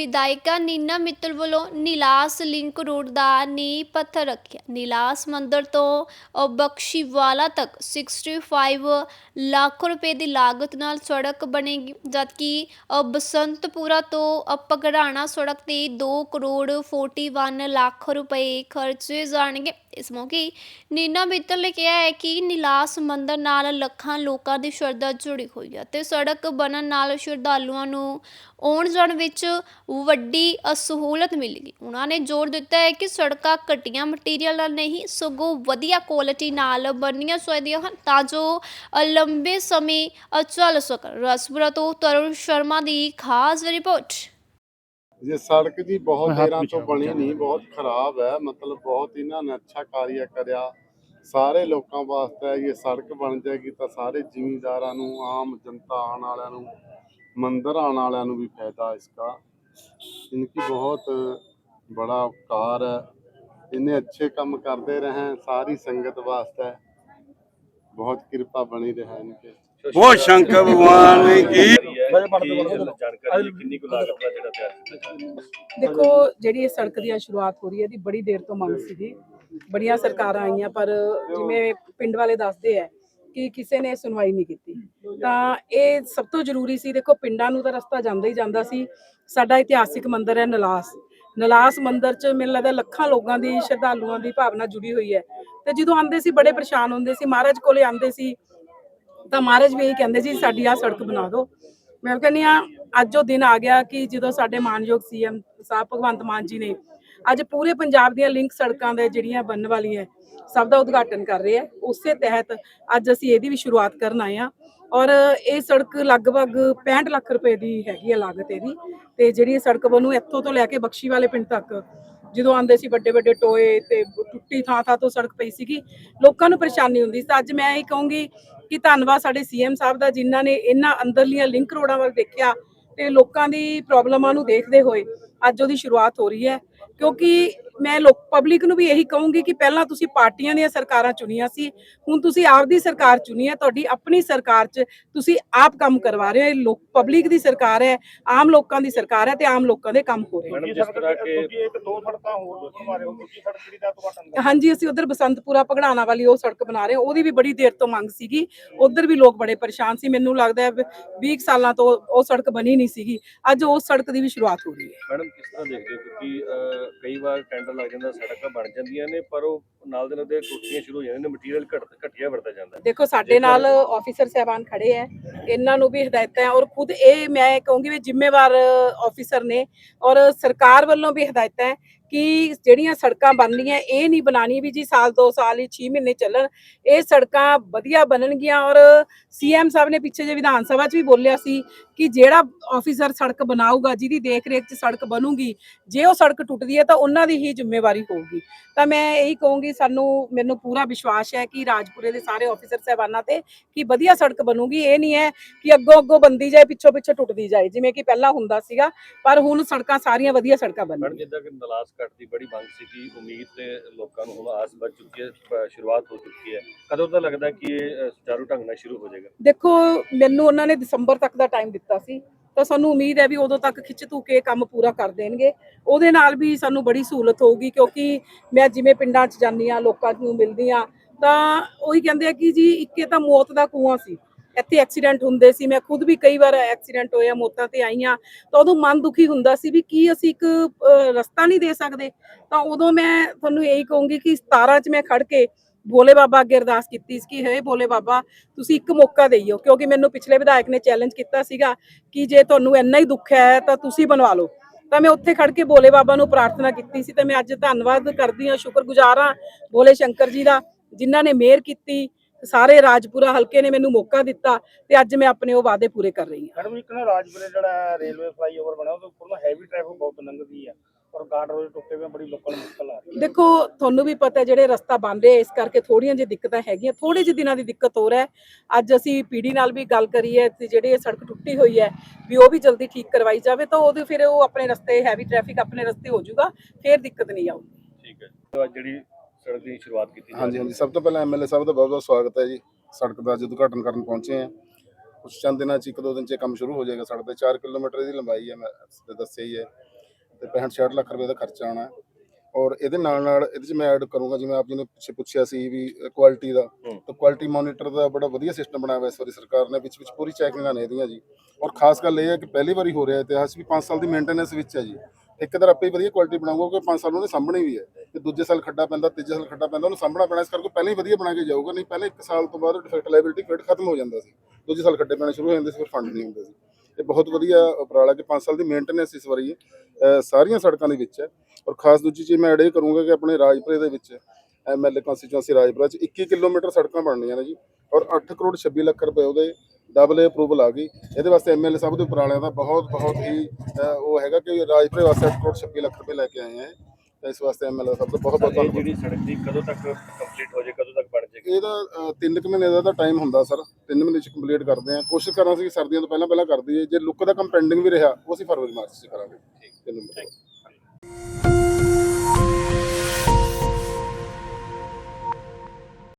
ਵਿਧਾਇਕਾ ਨੀਨਾ ਮਿੱਤਲ ਵੱਲੋਂ ਨੀਲਾਸ link road ਦਾ ਨੀਂਹ ਪੱਥਰ ਰੱਖਿਆ। ਨੀਲਾਸ ਮੰਦਰ ਤੋਂ ਬਖਸ਼ੀਵਾਲਾ ਤੱਕ 65 ਲੱਖ ਰੁਪਏ ਦੀ ਲਾਗਤ ਨਾਲ ਸੜਕ ਬਣੇਗੀ ਜਦਕਿ ਬਸੰਤਪੁਰਾ ਤੋਂ ਅ, ਪਗੜਾਣਾ ਸੜਕ ਤੇ 2 ਕਰੋੜ 41 ਲੱਖ ਰੁਪਏ ਖਰਚੇ ਜਾਣਗੇ। ਇਸ ਮੌਕੇ ਨੀਨਾ ਮਿੱਤਲ ਨੇ ਕਿਹਾ ਹੈ ਕਿ ਨੀਲਾਸ ਮੰਦਰ ਨਾਲ ਲੱਖਾਂ ਲੋਕਾਂ ਦੀ ਸ਼ਰਧਾ ਜੁੜੀ ਹੋਈ ਹੈ ਤੇ ਸੜਕ ਬਣਨ ਨਾਲ ਸ਼ਰਧਾਲੂਆਂ ਨੂੰ ਆਉਣ ਜਾਣ ਵਿੱਚ ਵੱਡੀ ਅ, ਸਹੂਲਤ ਮਿਲੇਗੀ ਉਹਨਾਂ ਨੇ ਜ਼ੋਰ ਦਿੱਤਾ ਹੈ ਕਿ ਸੜਕਾਂ ਘਟੀਆਂ ਮਟੀਰੀਅਲ ਨਾਲ ਨਹੀਂ ਸਗੋਂ ਵਧੀਆ ਕੁਆਲਿਟੀ ਨਾਲ ਬਣਨੀਆਂ ਚਾਹੀਦੀਆਂ ਹਨ ਤਾਂ ਜੋ ਲੰਬੇ ਸਮੇਂ ਅ, ਚੱਲ ਸਕਣ। ਰਸਪੁਰਾ ਤੋਂ ਤਰੁਣ ਸ਼ਰਮਾ ਦੀ ਖਾਸ ਰਿਪੋਰਟ। ਜੇ ਸੜਕ ਜੀ ਬਹੁਤ ਦੇਰਾਂ ਤੋਂ ਬਣੀ ਨਹੀਂ ਬਹੁਤ ਖਰਾਬ ਹੈ ਮਤਲਬ ਬਹੁਤ ਇਹਨਾਂ ਨੇ ਅੱਛਾ ਕਾਰਿਆ ਕਰਿਆ। ਸਾਰੇ ਲੋਕਾਂ ਵਾਸਤੇ ਇਹ ਸੜਕ ਬਣ ਜਾਏਗੀ ਤਾਂ ਸਾਰੇ ਜ਼ਿਮੀਂਦਾਰਾਂ ਨੂੰ ਆਮ ਜਨਤਾ ਆਣ ਵਾਲਿਆਂ ਨੂੰ ਮੰਦਰ ਆਣ ਵਾਲਿਆਂ ਨੂੰ ਵੀ ਫਾਇਦਾ ਇਸ ਦਾ ਇਨਕੀ ਬਹੁਤ ਬੜਾ ਉਪਕਾਰ ਹੈ। ਇਹਨੇ ਅੱਛੇ ਕੰਮ ਕਰਦੇ ਰਹੇ ਸਾਰੀ ਸੰਗਤ ਵਾਸਤੇ ਬਹੁਤ ਕਿਰਪਾ ਬਣੀ ਰਹੇ ਇਨਕੇ। ਬਹੁਤ ਸ਼ੰਕਰ ਭਗਵਾਨ ਕੀ ਜਾਣਕਾਰੀ ਕਿੰਨੀ ਕੁ ਲਾਗਤ ਦਾ ਜਿਹੜਾ ਤਿਆਰ ਕੀਤਾ ਜਾ ਰਿਹਾ ਦੇਖੋ ਜਿਹੜੀ ਇਹ ਸੜਕ ਦੀ ਸ਼ੁਰੂਆਤ ਹੋ ਰਹੀ ਹੈ ਦੀ ਬੜੀ ਦੇਰ ਤੋਂ ਮੰਗ ਸੀਗੀ। ਬੜੀਆਂ ਸਰਕਾਰਾਂ ਆਈਆਂ ਪਰ ਜਿਵੇਂ ਪਿੰਡ ਵਾਲੇ ਦੱਸਦੇ ਆ ਕਿ ਕਿਸੇ ਨੇ ਸੁਣਵਾਈ ਨਹੀਂ ਕੀਤੀ। ਤਾਂ ਇਹ ਸਭ ਤੋਂ ਜ਼ਰੂਰੀ ਸੀ ਦੇਖੋ ਪਿੰਡਾਂ ਨੂੰ ਤਾਂ ਰਸਤਾ ਜਾਂਦਾ ਹੀ ਜਾਂਦਾ ਸੀ। ਸਾਡਾ ਇਤਿਹਾਸਿਕ ਮੰਦਿਰ ਹੈ ਨਲਾਸ। ਨਲਾਸ ਮੰਦਿਰ 'ਚ ਮੈਨੂੰ ਲੱਗਦਾ ਲੱਖਾਂ ਲੋਕਾਂ ਦੀ ਸ਼ਰਧਾਲੂਆਂ ਦੀ ਭਾਵਨਾ ਜੁੜੀ ਹੋਈ ਹੈ। ਤੇ ਜਦੋਂ ਆਉਂਦੇ ਸੀ ਬੜੇ ਪਰੇਸ਼ਾਨ ਹੁੰਦੇ ਸੀ। ਮਹਾਰਾਜ ਕੋਲੇ ਆਉਂਦੇ ਸੀ ਤਾਂ ਮਹਾਰਾਜ ਵੀ ਇਹੀ ਕਹਿੰਦੇ ਜੀ ਸਾਡੀ ਆ ਸੜਕ ਬਣਾ ਦਿਓ। ਮੈਂ ਕਹਿੰਦੀ ਆ ਅੱਜ ਉਹ ਦਿਨ ਆ ਗਿਆ ਕਿ ਜਦੋਂ ਸਾਡੇ ਮਾਨਯੋਗ ਸੀਐਮ ਸਾਹਿਬ ਭਗਵੰਤ ਮਾਨ ਜੀ ਨੇ ਅੱਜ ਪੂਰੇ ਪੰਜਾਬ ਦੀਆਂ ਲਿੰਕ ਸੜਕਾਂ ਦੇ ਜਿਹੜੀਆਂ ਬਣਨ ਵਾਲੀਆਂ ਸਭ ਦਾ ਉਦਘਾਟਨ ਕਰ ਰਹੇ ਆ, ਉਸੇ ਤਹਿਤ ਅੱਜ ਅਸੀਂ ਇਹਦੀ ਵੀ ਸ਼ੁਰੂਆਤ ਕਰਨ ਆਏ ਆ ਔਰ ਇਹ ਸੜਕ ਲਗਭਗ 65 ਲੱਖ ਰੁਪਏ ਦੀ ਹੈਗੀ ਹੈ ਲਾਗਤ ਇਹਦੀ ਤੇ ਜਿਹੜੀ ਇਹ ਸੜਕ ਬਣੂ ਇੱਥੋਂ ਤੋਂ ਲੈ ਕੇ ਬਖਸ਼ੀ ਵਾਲੇ ਪਿੰਡ ਤੱਕ ਜਦੋਂ ਆਉਂਦੇ ਸੀ ਵੱਡੇ ਵੱਡੇ ਟੋਏ ਤੇ ਟੁੱਟੀ ਥਾਂ ਥਾਂ ਤੋਂ ਸੜਕ ਪਈ ਸੀਗੀ, ਲੋਕਾਂ ਨੂੰ ਪਰੇਸ਼ਾਨੀ ਹੁੰਦੀ ਸੀ। ਤਾਂ ਅੱਜ ਮੈਂ ਇਹ ਕਹੂੰਗੀ ਕਿ ਧੰਨਵਾਦ ਸਾਡੇ ਸੀਐਮ ਸਾਹਿਬ ਦਾ, ਜਿਨ੍ਹਾਂ ਨੇ ਇਹਨਾਂ ਅੰਦਰਲੀਆਂ ਲਿੰਕ ਰੋਡਾਂ ਵੱਲ ਦੇਖਿਆ ਤੇ ਲੋਕਾਂ ਦੀ ਪ੍ਰੋਬਲਮਾਂ ਨੂੰ ਦੇਖਦੇ ਹੋਏ ਅੱਜ ਉਹਦੀ ਸ਼ੁਰੂਆਤ ਹੋ ਰਹੀ ਹੈ। ਕਿਉਂਕਿ ਮੈਂ ਲੋਕ ਪਬਲਿਕ ਨੂੰ ਵੀ ਇਹੀ ਕਹੂੰਗੀ ਕਿ ਪਹਿਲਾਂ ਤੁਸੀਂ ਪਾਰਟੀਆਂ ਦੀਆਂ ਸਰਕਾਰਾਂ ਚੁਣੀਆਂ ਸੀ ਹੁਣ ਤੁਸੀਂ ਆਪਦੀ ਸਰਕਾਰ ਚੁਣੀ ਹੈ ਤੁਹਾਡੀ ਆਪਣੀ ਸਰਕਾਰ 'ਚ ਤੁਸੀਂ ਆਪ ਕੰਮ ਕਰਵਾ ਰਹੇ ਹੋ ਇਹ ਲੋਕ ਪਬਲਿਕ ਦੀ ਸਰਕਾਰ ਹੈ ਆਮ ਲੋਕਾਂ ਦੀ ਸਰਕਾਰ ਹੈ ਤੇ ਆਮ ਲੋਕਾਂ ਦੇ ਕੰਮ ਹੋ ਰਹੇ ਮੈਡਮ ਜਿਸ ਤਰ੍ਹਾਂ ਕਿ ਇੱਕ ਦੋ ਸੜਕਾਂ ਹੋਰ ਦੱਸਣ ਬਾਰੇ ਹੋ ਦੂਜੀ ਸੜਕ ਜਿਹੜੀ ਦਾ ਤੁਹਾਡਾ ਹਾਂਜੀ ਅਸੀਂ ਉਧਰ ਬਸੰਤਪੁਰਾ ਪਗੜਾਣਾ ਵਾਲੀ ਉਹ ਸੜਕ ਬਣਾ ਰਹੇ ਹਾਂ ਉਹਦੀ ਵੀ ਬੜੀ ਦੇਰ ਤੋਂ ਮੰਗ ਸੀਗੀ ਉਧਰ ਵੀ ਲੋਕ ਬੜੇ ਪਰੇਸ਼ਾਨ ਸੀ ਮੈਨੂੰ ਲੱਗਦਾ ਹੈ 20 ਸਾਲਾਂ ਤੋਂ ਉਹ ਸੜਕ ਬਣੀ ਨਹੀਂ ਸੀਗੀ ਅੱਜ ਉਸ ਸੜਕ ਦੀ ਵੀ ਸ਼ੁਰੂਆਤ ਹੋ ਰਹੀ ਹੈ। ਮੈਡਮ ਕਿਸ ਤਰ੍ਹਾਂ ਦੇਖਦੇ ਹੋ? ਕਿਉਂਕਿ ਅਹ, ਕਈ ਵਾਰ ਟੈਂਡਰ ਲੱਗ ਜਾਂਦਾ ਸੜਕਾਂ ਬਣ ਜਾਂਦੀਆਂ ਨੇ ਪਰ ਉਹ ਨਾਲ ਦੇ ਨਾਲ ਦੇ ਟੁੱਟੀਆਂ ਸ਼ੁਰੂ ਹੋ ਜਾਂਦੀਆਂ ਨੇ ਮਟੀਰੀਅਲ ਘਟ ਘਟਿਆ ਵਰਤਾ ਜਾਂਦਾ। ਦੇਖੋ ਸਾਡੇ ਨਾਲ ਆਫੀਸਰ ਸਹਿਬਾਨ ਖੜੇ ਹੈ ਇਹਨਾਂ ਨੂੰ ਵੀ ਹਦਾਇਤਾਂ ਔਰ ਖੁਦ ਇਹ ਮੈਂ ਕਹੂੰਗੀ ਵੀ ਜ਼ਿੰਮੇਵਾਰ ਆਫੀਸਰ ਨੇ ਔਰ ਸਰਕਾਰ ਵੱਲੋਂ ਵੀ ਹਦਾਇਤਾਂ ਕਿ ਜਿਹੜੀਆਂ ਸੜਕਾਂ ਬਣਨੀਆਂ, ਇਹ ਨਹੀਂ ਬਣਾਣੀ ਵੀ ਜੀ ਸਾਲ 2 ਸਾਲ ਹੀ 6 ਮਹੀਨੇ ਚੱਲਣ। ਇਹ ਸੜਕਾਂ ਵਧੀਆ ਬਣਨਗੀਆਂ ਔਰ ਸੀਐਮ ਸਾਹਿਬ ਨੇ ਪਿੱਛੇ ਜੇ ਵਿਧਾਨ ਸਭਾ 'ਚ ਵੀ ਬੋਲਿਆ ਸੀ ਕਿ ਜਿਹੜਾ ਆਫੀਸਰ ਸੜਕ ਬਣਾਊਗਾ, ਜਿਹਦੀ ਦੇਖ ਰੇਖ 'ਚ ਸੜਕ ਬਣੂਗੀ, ਜੇ ਉਹ ਸੜਕ ਟੁੱਟਦੀ ਹੈ ਤਾਂ ਉਹਨਾਂ ਦੀ ਹੀ ਜ਼ਿੰਮੇਵਾਰੀ ਹੋਊਗੀ। ਤਾਂ ਮੈਂ ਇਹੀ ਕਹੂੰਗੀ, ਸਾਨੂੰ, ਮੈਨੂੰ ਪੂਰਾ ਵਿਸ਼ਵਾਸ ਹੈ ਕਿ ਰਾਜਪੁਰੇ ਦੇ ਸਾਰੇ ਆਫੀਸਰ ਸਹਿਬਾਨਾਂ ਤੇ ਕਿ ਵਧੀਆ ਸੜਕ ਬਣੂਗੀ। ਇਹ ਨਹੀਂ ਹੈ ਕਿ ਅੱਗੋਂ ਅੱਗੋਂ ਬੰਦੀ ਜਾਏ ਪਿੱਛੋਂ ਪਿੱਛੋਂ ਟੁੱਟਦੀ ਜਾਏ, ਜਿਵੇਂ ਕਿ ਪਹਿਲਾਂ ਹੁੰਦਾ ਸੀਗਾ, ਪਰ ਹੁਣ ਸੜਕਾਂ ਸਾਰੀਆਂ ਵਧੀਆ ਸੜਕਾਂ ਮੈਡਮ ਬਣਨਗੀਆਂ ਜਿੱਦਾਂ ਕਿ ਨਲਾਸ ਕੱਟ ਦੀ ਬੜੀ ਮੰਗ ਸੀ ਕਿ ਉਮੀਦ ਤੇ ਲੋਕਾਂ ਨੂੰ ਹੁਣ ਆਸ ਵੱਧ ਚੁੱਕੀ ਹੈ ਸ਼ੁਰੂਆਤ ਹੋ ਚੁੱਕੀ ਹੈ। ਕਦੋਂ ਤਾਂ ਲੱਗਦਾ ਕਿ ਇਹ ਸੁਚਾਰੂ ਢੰਗ ਨਾਲ ਸ਼ੁਰੂ ਹੋ ਜਾਏਗਾ? ਦੇਖੋ, ਮੈਨੂੰ ਉਹਨਾਂ ਨੇ ਦਸੰਬਰ ਤੱਕ ਦਾ ਟਾਈਮ ਦਿੱਤਾ ਸੀ। ਤਾਂ ਸਾਨੂੰ ਉਮੀਦ ਹੈ ਵੀ ਉਦੋਂ ਤੱਕ ਖਿੱਚ ਧੂ ਕੇ ਕੰਮ ਪੂਰਾ ਕਰ ਦੇਣਗੇ। ਉਹਦੇ ਨਾਲ ਵੀ ਸਾਨੂੰ ਬੜੀ ਸਹੂਲਤ ਹੋਊਗੀ ਕਿਉਂਕਿ ਮੈਂ ਜਿਵੇਂ ਪਿੰਡਾਂ 'ਚ ਜਾਂਦੀ ਆ ਲੋਕਾਂ ਨੂੰ ਮਿਲਦੀ ਆ ਤਾਂ ਉਹੀ ਕਹਿੰਦੇ ਆ ਕਿ ਜੀ, ਇੱਕੇ ਤਾਂ ਮੌਤ ਦਾ ਕੂਆਂ ਸੀ। ਇੱਥੇ ਐਕਸੀਡੈਂਟ ਹੁੰਦੇ ਸੀ, ਮੈਂ ਖੁਦ ਵੀ ਕਈ ਵਾਰ ਐਕਸੀਡੈਂਟ ਹੋਇਆ, ਮੌਤਾਂ ਤੇ ਆਈਆਂ, ਤਾਂ ਉਦੋਂ ਮਨ ਦੁਖੀ ਹੁੰਦਾ ਸੀ ਵੀ ਕੀ ਅਸੀਂ ਇੱਕ ਰਸਤਾ ਨਹੀਂ ਦੇ ਸਕਦੇ। ਤਾਂ ਉਦੋਂ ਮੈਂ ਤੁਹਾਨੂੰ ਇਹੀ ਕਹੂੰਗੀ ਕਿ 17 'ਚ ਮੈਂ ਖੜ ਕੇ ਭੋਲੇ ਬਾਬਾ ਅੱਗੇ ਅਰਦਾਸ ਕੀਤੀ ਸੀ ਕਿ, ਹੇ ਭੋਲੇ ਬਾਬਾ, ਤੁਸੀਂ ਇੱਕ ਮੌਕਾ ਦੇਈਓ, ਕਿਉਂਕਿ ਮੈਨੂੰ ਪਿਛਲੇ ਵਿਧਾਇਕ ਨੇ ਚੈਲੰਜ ਕੀਤਾ ਸੀਗਾ ਕਿ ਜੇ ਤੁਹਾਨੂੰ ਇੰਨਾ ਹੀ ਦੁੱਖ ਹੈ, ਤਾਂ ਤੁਸੀਂ ਬਣਵਾ ਲਓ। ਤਾਂ ਮੈਂ ਉੱਥੇ ਖੜ ਕੇ ਭੋਲੇ ਬਾਬਾ ਨੂੰ ਪ੍ਰਾਰਥਨਾ ਕੀਤੀ ਸੀ, ਤੇ ਮੈਂ ਅੱਜ ਧੰਨਵਾਦ ਕਰਦੀ ਹਾਂ, ਸ਼ੁਕਰਗੁਜ਼ਾਰ ਹਾਂ ਭੋਲੇ ਸ਼ੰਕਰ ਜੀ ਦਾ, ਜਿਨ੍ਹਾਂ ਨੇ ਮਿਹਰ ਕੀਤੀ ਸਾਰੇ ਰਾਜਪੁਰਾ ਹਲਕੇ ਨੇ ਮੈਨੂੰ ਮੌਕਾ ਦਿੱਤਾ ਤੇ ਅੱਜ ਮੈਂ ਆਪਣੇ ਉਹ ਵਾਅਦੇ ਪੂਰੇ ਕਰ ਰਹੀ ਹਾਂ। ਮੈਡਮ ਇੱਕ ਨਾ ਰਾਜਪੁਰੇ ਜਿਹੜਾ ਰੇਲਵੇ ਫਲਾਈਓਵਰ ਬਣਿਆ ਉਹਦੇ ਉੱਪਰ ਨਾ ਹੈਵੀ ਟ੍ਰੈਫਿਕ ਬਹੁਤ ਲੰਘਦੀ ਆ ਔਰ ਗਾਰਡ ਰੋਡ ਟੁੱਟੇ ਹੋਏ ਆ, ਬੜੀ ਲੋਕਾਂ ਨੂੰ ਮੁਸ਼ਕਲ ਆ ਰਹੀ ਹੈ ਦੇਖੋ ਤੁਹਾਨੂੰ ਵੀ ਪਤਾ ਜਿਹੜੇ ਰਸਤਾ ਬਣ ਰਹੇ ਇਸ ਕਰਕੇ ਥੋੜੀਆਂ ਜਿਹੀ ਦਿੱਕਤਾਂ ਹੈਗੀਆਂ ਥੋੜੇ ਜਿਹੇ ਦਿਨਾਂ ਦੀ ਦਿੱਕਤ ਹੋ ਰਿਹਾ ਹੈ। ਅੱਜ ਅਸੀਂ ਪੀਡੀ ਨਾਲ ਵੀ ਗੱਲ ਕਰੀ ਹੈ ਤੇ ਜਿਹੜੀ ਇਹ ਸੜਕ ਟੁੱਟੀ ਹੋਈ ਹੈ ਵੀ ਉਹ ਵੀ ਜਲਦੀ ਠੀਕ ਕਰਵਾਈ ਜਾਵੇ ਤਾਂ ਉਹਦੇ ਫਿਰ ਉਹ ਆਪਣੇ ਰਸਤੇ ਹੈਵੀ ਟ੍ਰੈਫਿਕ ਆਪਣੇ ਰਸਤੇ ਹੋ ਜਾਊਗਾ ਫਿਰ ਦਿੱਕਤ ਨਹੀਂ ਆਊਗੀ। ਠੀਕ ਹੈ ਜਿਹੜੀ ਸੜਕ ਦੀ ਸ਼ੁਰੂਆਤ ਕੀਤੀ ਹਾਂਜੀ ਹਾਂਜੀ। ਸਭ ਤੋਂ ਪਹਿਲਾਂ ਐਮਐਲਏ ਸਾਹਿਬ ਦਾ ਬਹੁਤ ਬਹੁਤ ਸਵਾਗਤ ਹੈ ਜੀ। ਸੜਕ ਦਾ ਅੱਜ ਉਦਘਾਟਨ ਕਰਨ ਪਹੁੰਚੇ ਆ ਕੁਝ ਚੰਦ ਦਿਨਾਂ ਚ ਇੱਕ ਦੋ ਦਿਨ ਚ ਕੰਮ ਸ਼ੁਰੂ ਹੋ ਜਾਏਗਾ। ਸੜਕ ਦੇ 4 ਕਿਲੋਮੀਟਰ ਦੀ ਲੰਬਾਈ ਹੈ ਮੈਂ ਦੱਸਿਆ ਹੀ ਹੈ। ਤੇ 65 66 ਲੱਖ ਰੁਪਏ ਦਾ ਖਰਚਾ ਹੈ। ਔਰ ਇਹਦੇ ਨਾਲ ਨਾਲ ਇਹਦੇ ਚ ਮੈਂ ਐਡ ਕਰੂੰਗਾ ਜਿਵੇਂ ਆਪ ਜੀ ਨੇ ਪਿੱਛੇ ਪੁੱਛਿਆ ਸੀ ਵੀ ਕੁਆਲਿਟੀ ਦਾ। ਤਾਂ ਕੁਆਲਿਟੀ ਮੋਨੀਟਰ ਦਾ ਬੜਾ ਵਧੀਆ ਸਿਸਟਮ ਬਣਾਇਆ ਹੋਇਆ ਇਸ ਵਾਰੀ ਸਰਕਾਰ ਨੇ ਵਿੱਚ ਵਿੱਚ ਪੂਰੀ ਚੈਕਿੰਗਾਂ ਨੇ ਇਹਦੀਆਂ ਜੀ। ਔਰ ਖਾਸ ਗੱਲ ਇਹ ਹੈ ਕਿ ਪਹਿਲੀ ਵਾਰੀ ਹੋ ਰਿਹਾ ਇਤਿਹਾਸ ਵੀ 5 ਸਾਲ ਦੀ ਮੇਨਟੇਨੈਂਸ ਵਿੱਚ ਹੈ ਜੀ। ਠੇਕੇਦਾਰ ਆਪੇ ਹੀ ਵਧੀਆ ਕੁਆਲਿਟੀ ਬਣਾਊਗਾ ਕਿਉਂਕਿ 5 ਸਾਲ ਉਹਨੇ ਸਾਹਮਣੇ ਵੀ ਹੈ। ਤੇ ਦੂਜੇ ਸਾਲ ਖੱਡਾ ਪੈਂਦਾ, ਤੀਜੇ ਸਾਲ ਖੱਡਾ ਪੈਂਦਾ, ਉਹਨੂੰ ਸਾਹਮਣਾ ਪੈਣਾ, ਇਸ ਕਰਕੇ ਪਹਿਲਾਂ ਹੀ ਵਧੀਆ ਬਣਾ ਕੇ ਜਾਊਗਾ, ਨਹੀਂ ਪਹਿਲੇ 1 ਸਾਲ ਤੋਂ ਬਾਅਦ ਡਿਫੈਕਟ ਲਾਇਬਿਲਿਟੀ ਫੇਡ ਖਤਮ ਹੋ ਜਾਂਦਾ ਸੀ। ਦੂਜੇ ਸਾਲ ਖੱਡੇ ਪੈਣੇ ਸ਼ੁਰੂ ਹੋ ਜਾਂਦੇ ਸੀ, ਫਿਰ ਫੰਡ ਨਹੀਂ ਹੁੰਦੇ ਸੀ। ਇਹ ਬਹੁਤ ਵਧੀਆ ਉਪਰਾਲਾ ਕਿ 5 ਸਾਲ ਦੀ ਮੇਨਟੇਨੈਂਸ ਇਸ ਵਾਰੀ ਸਾਰੀਆਂ ਸੜਕਾਂ ਦੇ ਵਿੱਚ ਹੈ। ਔਰ ਖਾਸ ਦੂਜੀ ਚੀਜ਼ ਮੈਂ ਐਡ ਇਹ ਕਰੂੰਗਾ ਕਿ ਆਪਣੇ ਰਾਜਪੁਰੇ ਦੇ ਵਿੱਚ ਐਮਐਲਏ ਕੰਸਟੀਚੁਐਂਸੀ ਰਾਜਪੁਰਾ ਚ 21 ਕਿਲੋਮੀਟਰ ਸੜਕਾਂ ਬਣਨੀਆਂ ਨੇ ਜੀ। ਔਰ 8 ਕਰੋੜ 26 ਲੱਖ ਰੁਪਏ ਉਹਦੇ ਡਬਲ ਅਪਰੂਵਲ ਆ ਗਈ। ਇਹਦੇ ਵਾਸਤੇ ਐਮਐਲਏ ਸਾਹਿਬ ਦੇ ਉਪਰਾਲਿਆਂ ਦਾ ਬਹੁਤ ਬਹੁਤ ਹੀ ਉਹ ਹੈਗਾ ਕਿ ਰਾਜਪੁਰੇ ਵਾਸਤੇ 8 ਕਰੋੜ 26 ਲੱਖ ਰੁਪਏ ਲੈ ਕੇ ਆਏ ਹੈ ਤਾਂ ਇਸ ਵਾਸਤੇ ਐਮਐਲਏ ਸਾਹਿਬ ਦਾ ਬਹੁਤ ਬਹੁਤ ਇਹ ਧੰਨਵਾਦ। ਜਿਹੜੀ ਸੜਕ ਦੀ ਕਦੋਂ ਤੱਕ ਕੰਪਲੀਟ ਹੋ ਜਾਏ ਕਦੋਂ ਤੱਕ ਬਣ ਜਾਏਗੀ ਇਹਦਾ 3 ਮਹੀਨੇ ਦਾ ਤਾਂ ਟਾਈਮ ਹੁੰਦਾ ਸਰ। 3 ਮਹੀਨੇ ਚ ਕੰਪਲੀਟ ਕਰਦੇ ਆ ਕੋਸ਼ਿਸ਼ ਕਰਾਂ ਸੀ ਸਰਦੀਆਂ ਤੋਂ ਪਹਿਲਾਂ ਪਹਿਲਾਂ ਕਰ ਦਈਏ। ਜੇ ਲੁੱਕ ਦਾ ਕੰਮ ਪੈਂਡਿੰਗ ਵੀ ਰਿਹਾ ਉਹ ਅਸੀਂ ਫਰਵਰੀ ਮਾਰਚ ਚ ਕਰਾਂਗੇ। ਠੀਕ। 3 ਮਹੀਨੇ